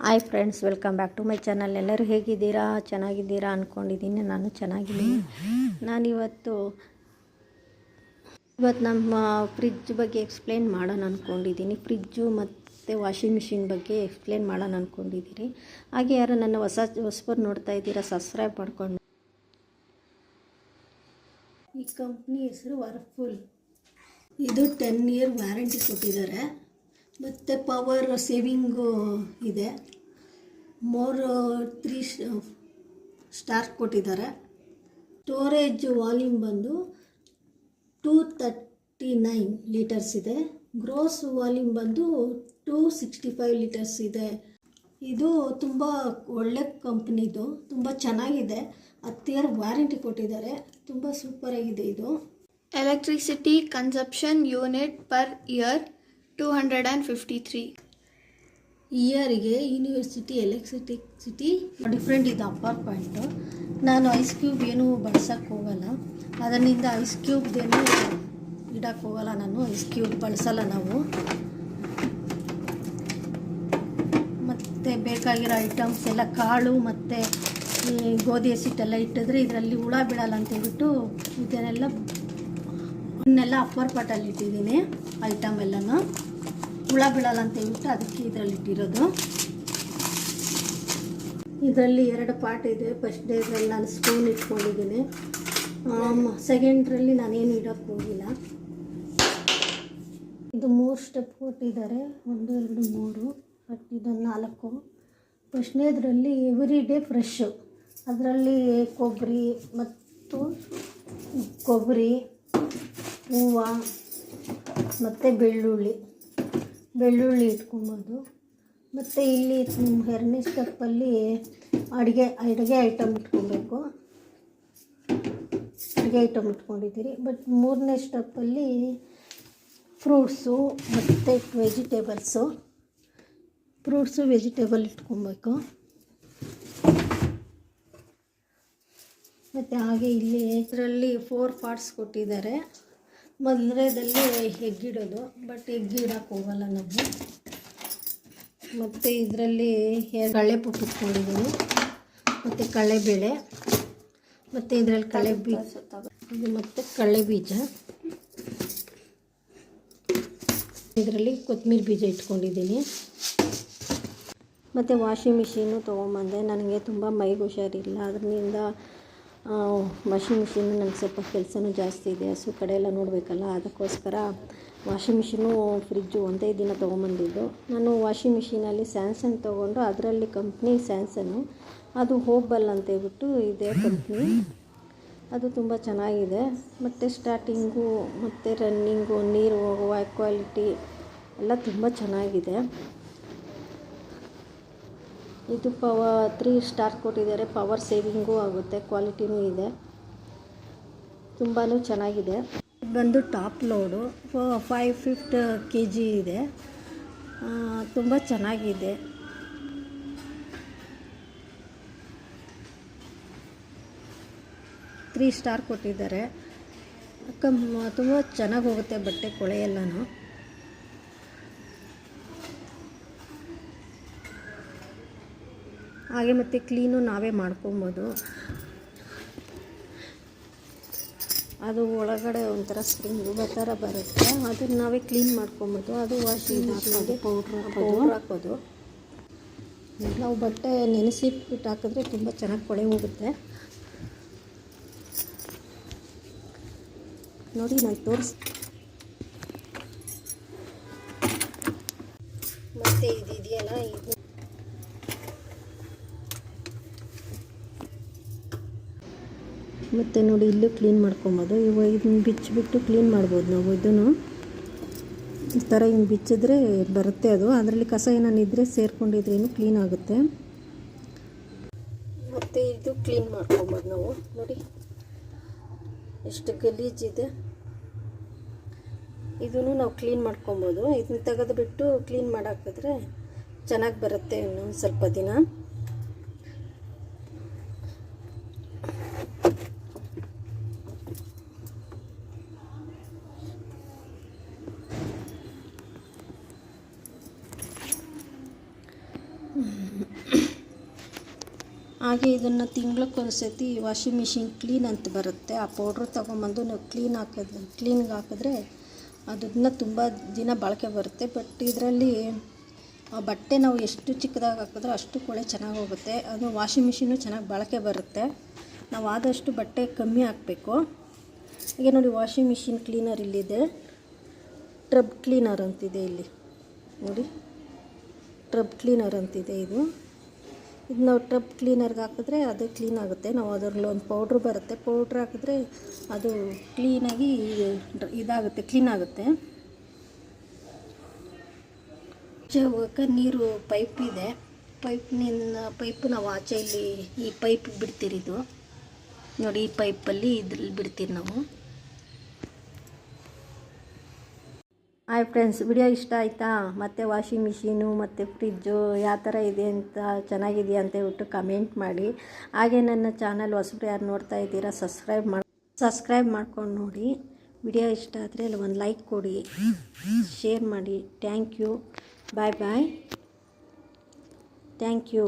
Hi friends welcome back to my channel ಎಲ್ಲರೂ ಹೇಗಿದ್ದೀರಾ? ಚೆನ್ನಾಗಿದ್ದೀರಾ ಅಂದ್ಕೊಂಡಿದ್ದೀನಿ ನಾನು ಚೆನ್ನಾಗಿದ್ದೀನಿ. ನಾನಿವತ್ತು, ಇವತ್ತು ನಮ್ಮ ಫ್ರಿಜ್ ಬಗ್ಗೆ ಎಕ್ಸ್ಪ್ಲೇನ್ ಮಾಡೋಣ ಅಂದ್ಕೊಂಡಿದ್ದೀನಿ ಫ್ರಿಜ್ಜು ಮತ್ತು ವಾಷಿಂಗ್ ಮಿಷಿನ್ ಬಗ್ಗೆ ಎಕ್ಸ್ಪ್ಲೇನ್ ಮಾಡೋಣ ಅಂದ್ಕೊಂಡಿದ್ದೀರಿ ಹಾಗೆ ಯಾರು ನನ್ನ ಹೊಸ, ಹೊಸಬರು ನೋಡ್ತಾ ಇದ್ದೀರಾ ಸಬ್ಸ್ಕ್ರೈಬ್ ಮಾಡಿಕೊಂಡು. ಈ ಕಂಪ್ನಿ ಹೆಸರು ವರ್ಫುಲ್ ಇದು ಟೆನ್ ಇಯರ್ ವ್ಯಾರಂಟಿ ಕೊಟ್ಟಿದ್ದಾರೆ. ಮತ್ತು ಪವರ್ ಸೇವಿಂಗು ಇದೆ. ಮೋರ್ ತ್ರೀ ಸ್ಟಾರ್ ಕೊಟ್ಟಿದ್ದಾರೆ. ಸ್ಟೋರೇಜ್ ವಾಲ್ಯೂಮ್ ಬಂದು ಟೂ ತರ್ಟಿ ನೈನ್ ಲೀಟರ್ಸ್ ಇದೆ. ಗ್ರೋಸ್ ವಾಲ್ಯೂಮ್ ಬಂದು ಟೂ ಸಿಕ್ಸ್ಟಿ ಫೈವ್ ಲೀಟರ್ಸ್ ಇದೆ. ಇದು ತುಂಬ ಒಳ್ಳೆ ಕಂಪ್ನಿದು ತುಂಬ ಚೆನ್ನಾಗಿದೆ. ಹತ್ತು ಇಯರ್ ವ್ಯಾರಂಟಿ ಕೊಟ್ಟಿದ್ದಾರೆ. ತುಂಬ ಸೂಪರಾಗಿದೆ ಇದು. Electricity consumption unit per year 253. ಇಯರಿಗೆ ಯೂನಿವರ್ಸಿಟಿ ಎಲೆಕ್ಟ್ರಿಸಿಟಿ ಡಿಫ್ರೆಂಟ್ ಇದು ಅಪ್ಪರ್ ಪಾಯಿಂಟು ನಾನು ಐಸ್ ಕ್ಯೂಬ್ ಏನು ಬಳಸೋಕ್ಕೆ ಹೋಗಲ್ಲ. ಅದರಿಂದ ಐಸ್ ಕ್ಯೂಬ್ದೇನು ಇಡಕ್ಕೆ ಹೋಗಲ್ಲ ನಾನು. ಐಸ್ ಕ್ಯೂಬ್ ಬಳಸಲ್ಲ ನಾವು. ಮತ್ತು ಬೇಕಾಗಿರೋ ಐಟಮ್ಸ್ ಎಲ್ಲ ಕಾಳು ಮತ್ತು ಗೋಧಿ ಹಸಿಟ್ಟೆಲ್ಲ ಇಟ್ಟಿದ್ರೆ ಇದರಲ್ಲಿ ಹುಳ ಬೀಳಲ್ಲ ಅಂತ ಹೇಳ್ಬಿಟ್ಟು ಇದನ್ನೆಲ್ಲ ಇವನ್ನೆಲ್ಲ ಅಪ್ಪರ್ ಪಾಟಲ್ಲಿ ಇಟ್ಟಿದ್ದೀನಿ ಐಟಮ್ ಎಲ್ಲನೂ. ಹುಳ ಬೀಳಲ್ಲ ಅಂತ ಹೇಳ್ಬಿಟ್ಟು ಅದಕ್ಕೆ ಇದರಲ್ಲಿ ಇಟ್ಟಿರೋದು. ಇದರಲ್ಲಿ ಎರಡು ಪಾರ್ಟ್ ಇದೆ. ಫಸ್ಟ್ ಡೇದಲ್ಲಿ ನಾನು ಸ್ಪೂನ್ ಇಟ್ಕೊಂಡಿದ್ದೀನಿ. ಸೆಕೆಂಡ್ರಲ್ಲಿ ನಾನೇನು ಇಡೋಕ್ಕೆ ಹೋಗಿಲ್ಲ. ಇದು ಮೂರು ಸ್ಟೆಪ್ ಕೊಟ್ಟಿದ್ದಾರೆ. ಒಂದು, ಎರಡು, ಮೂರು ಇದೊಂದು ನಾಲ್ಕು. ಫಸ್ಟ್ನೇದ್ರಲ್ಲಿ ಎವ್ರಿ ಡೇ ಫ್ರೆಶ್ಶು ಅದರಲ್ಲಿ ಕೊಬ್ಬರಿ ಮತ್ತು ಕೊಬ್ಬರಿ. ಹೂವು ಮತ್ತು ಬೆಳ್ಳುಳ್ಳಿ. ಬೆಳ್ಳುಳ್ಳಿ ಇಟ್ಕೊಬೋದು. ಮತ್ತು ಇಲ್ಲಿ ಎರಡನೇ ಸ್ಟೆಪ್ಪಲ್ಲಿ ಅಡುಗೆ ಅಡುಗೆ ಐಟಮ್ ಇಟ್ಕೊಬೇಕು. ಅಡುಗೆ ಐಟಮ್ ಇಟ್ಕೊಂಡಿದ್ದೀರಿ. ಬಟ್ ಮೂರನೇ ಸ್ಟೆಪ್ಪಲ್ಲಿ ಫ್ರೂಟ್ಸು ಮತ್ತು ವೆಜಿಟೇಬಲ್ಸು ಫ್ರೂಟ್ಸು ವೆಜಿಟೇಬಲ್ ಇಟ್ಕೊಬೇಕು. ಮತ್ತು ಹಾಗೆ ಇಲ್ಲಿ ಇದರಲ್ಲಿ ಫೋರ್ ಪಾರ್ಟ್ಸ್ ಕೊಟ್ಟಿದ್ದಾರೆ. ಮೊದಲನೇದಲ್ಲಿ ಎಗ್ಗಿಡೋದು ಬಟ್ ಎಗ್ಗಿಡಕ್ಕೆ ಹೋಗಲ್ಲ ನಾವು. ಮತ್ತು ಇದರಲ್ಲಿ ಕಳೆ ಪುಟ್ಟು ಇಟ್ಕೊಂಡಿದ್ದೀನಿ ಮತ್ತು ಕಡಲೆಬೇಳೆ ಮತ್ತು ಇದರಲ್ಲಿ ಕಳೆ ಬೀಜ ಮತ್ತು ಕಡಲೆ ಬೀಜ. ಇದರಲ್ಲಿ ಕೊತ್ತಂಬರಿ ಬೀಜ ಇಟ್ಕೊಂಡಿದ್ದೀನಿ ಮತ್ತು ವಾಷಿಂಗ್ ಮಿಷಿನು ತೊಗೊಂಬಂದೆ. ನನಗೆ ತುಂಬ ಮೈಗೆ ಹುಷಾರಿಲ್ಲ. ಅದರಿಂದ ವಾಷಿಂಗ್ ಮಿಷಿನ್ ನನಗೆ ಸ್ವಲ್ಪ ಕೆಲಸನೂ ಜಾಸ್ತಿ ಇದೆ. ಹಸು ಕಡೆ ಎಲ್ಲ ನೋಡಬೇಕಲ್ಲ, ಅದಕ್ಕೋಸ್ಕರ ವಾಷಿಂಗ್ ಮಿಷಿನು ಫ್ರಿಜ್ಜು ಒಂದೇ ದಿನ ತೊಗೊಂಬಂದಿದ್ದು. ನಾನು ವಾಷಿಂಗ್ ಮಿಷಿನಲ್ಲಿ ಸ್ಯಾಮ್ಸಂಗ್ ತೊಗೊಂಡು ಅದರಲ್ಲಿ ಕಂಪ್ನಿ ಸ್ಯಾಮ್ಸಂಗು ಅದು ಹೋಗ್ಬಲ್ಲ ಅಂತ ಹೇಳ್ಬಿಟ್ಟು ಇದೆ ಕಂಪ್ನಿ ಅದು ತುಂಬ ಚೆನ್ನಾಗಿದೆ. ಮತ್ತು ಸ್ಟಾರ್ಟಿಂಗು ಮತ್ತು ರನ್ನಿಂಗು ನೀರು ಹೋಗುವ ಕ್ವಾಲಿಟಿ ಎಲ್ಲ ತುಂಬ ಚೆನ್ನಾಗಿದೆ. ಇದು ಪವ ತ್ರೀ ಸ್ಟಾರ್ ಕೊಟ್ಟಿದ್ದಾರೆ. ಪವರ್ ಸೇವಿಂಗು ಆಗುತ್ತೆ ಕ್ವಾಲಿಟಿನೂ ಇದೆ. ತುಂಬಾ ಚೆನ್ನಾಗಿದೆ. ಇದು ಬಂದು top load five fifty K G ಇದೆ. ತುಂಬ ಚೆನ್ನಾಗಿದೆ. ತ್ರೀ ಸ್ಟಾರ್ ಕೊಟ್ಟಿದ್ದಾರೆ. ಕಮ್ ತುಂಬ ಚೆನ್ನಾಗಿ ಹೋಗುತ್ತೆ ಬಟ್ಟೆ, ಕೊಳೆ ಹಾಗೆ ಮತ್ತು ಕ್ಲೀನು ನಾವೇ ಮಾಡ್ಕೊಬೋದು. ಅದು ಒಳಗಡೆ ಒಂಥರ ಸ್ಪ್ರಿಂಗು ಥರ ಬರುತ್ತೆ. ಅದನ್ನು ನಾವೇ ಕ್ಲೀನ್ ಮಾಡ್ಕೊಬೋದು. ಅದು ವಾಷಿಂಗ್ ಹಾಕೋದು ಪೌಡ್ರ್ ಪೌಡ್ರ್ ಹಾಕೋದು ನಾವು ಬಟ್ಟೆ ನೆನೆಸಿಟ್ಬಿಟ್ಟು ಹಾಕಿದ್ರೆ ತುಂಬ ಚೆನ್ನಾಗಿ ಕೊಳೆ ಹೋಗುತ್ತೆ. ನೋಡಿ ನಾನು ತೋರಿಸ್ ಮತ್ತು ಇದಿದೆಯಲ್ಲ ಇದು ಮತ್ತು ನೋಡಿ ಇಲ್ಲೂ ಕ್ಲೀನ್ ಮಾಡ್ಕೊಬೋದು. ಇವು ಇದನ್ನ ಬಿಚ್ಚಿಬಿಟ್ಟು ಕ್ಲೀನ್ ಮಾಡ್ಬೋದು ನಾವು ಇದನ್ನು. ಈ ಥರ ಹಿಂಗೆ ಬಿಚ್ಚಿದ್ರೆ ಬರುತ್ತೆ ಅದು. ಅದರಲ್ಲಿ ಕಸ ಏನಾನಿದ್ರೆ ಇದ್ದರೆ ಸೇರ್ಕೊಂಡಿದ್ರೇನು ಕ್ಲೀನ್ ಆಗುತ್ತೆ. ಮತ್ತು ಇದು ಕ್ಲೀನ್ ಮಾಡ್ಕೊಬೋದು ನಾವು. ನೋಡಿ. ಎಷ್ಟು ಗಲೀಜಿದೆ ಇದನ್ನು ನಾವು ಕ್ಲೀನ್ ಮಾಡ್ಕೊಬೋದು. ಇದನ್ನ ತೆಗೆದುಬಿಟ್ಟು ಕ್ಲೀನ್ ಮಾಡಾಕಿದ್ರೆ ಚೆನ್ನಾಗಿ ಬರುತ್ತೆ ಇನ್ನೊಂದು ಸ್ವಲ್ಪ ದಿನ. ಹಾಗೆ ಇದನ್ನು ತಿಂಗ್ಳಕ್ಕೊಂದು ಸತಿ ವಾಷಿಂಗ್ ಮಿಷಿನ್ ಕ್ಲೀನ್ ಅಂತ ಬರುತ್ತೆ. ಆ ಪೌಡ್ರ್ ತೊಗೊಂಬಂದು ನಾವು ಕ್ಲೀನ್ ಹಾಕಿದ್ರೆ ಕ್ಲೀನಿಗೆ ಹಾಕಿದ್ರೆ ಅದನ್ನ ತುಂಬ ದಿನ ಬಾಳಿಕೆ ಬರುತ್ತೆ. ಬಟ್ ಇದರಲ್ಲಿ ಆ ಬಟ್ಟೆ ನಾವು ಎಷ್ಟು ಚಿಕ್ಕದಾಗಿ ಹಾಕಿದ್ರೆ ಅಷ್ಟು ಕೊಳೆ ಚೆನ್ನಾಗಿ ಹೋಗುತ್ತೆ. ಅದು ವಾಷಿಂಗ್ ಮಿಷಿನು ಚೆನ್ನಾಗಿ ಬಾಳಿಕೆ ಬರುತ್ತೆ. ನಾವು ಆದಷ್ಟು ಬಟ್ಟೆ ಕಮ್ಮಿ ಹಾಕಬೇಕು. ಈಗ ನೋಡಿ ವಾಷಿಂಗ್ ಮಿಷಿನ್ ಕ್ಲೀನರ್ ಇಲ್ಲಿದೆ. ಟ್ರಬ್ ಕ್ಲೀನರ್ ಅಂತಿದೆ ಇಲ್ಲಿ. ನೋಡಿ. ಟ್ರಬ್ ಕ್ಲೀನರ್ ಅಂತಿದೆ ಇದು. ಇದು ನಾವು ಟ್ರಬ್ ಕ್ಲೀನರ್ಗೆ ಹಾಕಿದ್ರೆ ಅದು ಕ್ಲೀನ್ ಆಗುತ್ತೆ. ನಾವು ಅದರಲ್ಲಿ ಒಂದು ಪೌಡ್ರ್ ಬರುತ್ತೆ. ಪೌಡ್ರ್ ಹಾಕಿದ್ರೆ ಅದು ಕ್ಲೀನಾಗಿ ಇದಾಗುತ್ತೆ, ಕ್ಲೀನ್ ಆಗುತ್ತೆ. ಆಚೆ ಹೋಗೋಕೆ ನೀರು ಪೈಪ್ ಇದೆ. ಪೈಪ್ನಿಂದ ಪೈಪ್ ನಾವು ಆಚೆ ಇಲ್ಲಿ ಈ ಪೈಪ್ ಬಿಡ್ತಿರಿದು ನೋಡಿ, ಈ ಪೈಪಲ್ಲಿ ಇದ್ರಲ್ಲಿ ಬಿಡ್ತೀರಿ ನಾವು. ಹಾಯ್ ಫ್ರೆಂಡ್ಸ್ ವಿಡಿಯೋ ಇಷ್ಟ ಆಯಿತಾ? ಮತ್ತು ವಾಷಿಂಗ್ ಮಿಷಿನು ಮತ್ತು ಫ್ರಿಜ್ಜು ಯಾವ ಥರ ಇದೆ ಅಂತ ಚೆನ್ನಾಗಿದೆಯಾ ಅಂತ ಹೇಳ್ಬಿಟ್ಟು ಕಮೆಂಟ್ ಮಾಡಿ. ಹಾಗೆ ನನ್ನ ಚಾನಲ್ ಹೊಸಬ್ರು ಯಾರು ನೋಡ್ತಾ ಇದ್ದೀರಾ ಸಬ್ಸ್ಕ್ರೈಬ್ ಮಾಡಿ ಸಬ್ಸ್ಕ್ರೈಬ್ ಮಾಡ್ಕೊಂಡು ನೋಡಿ. ವಿಡಿಯೋ ಇಷ್ಟ ಆದರೆ ಅಲ್ಲಿ ಒಂದು ಲೈಕ್ ಕೊಡಿ. ಶೇರ್ ಮಾಡಿ. Thank you bye bye thank you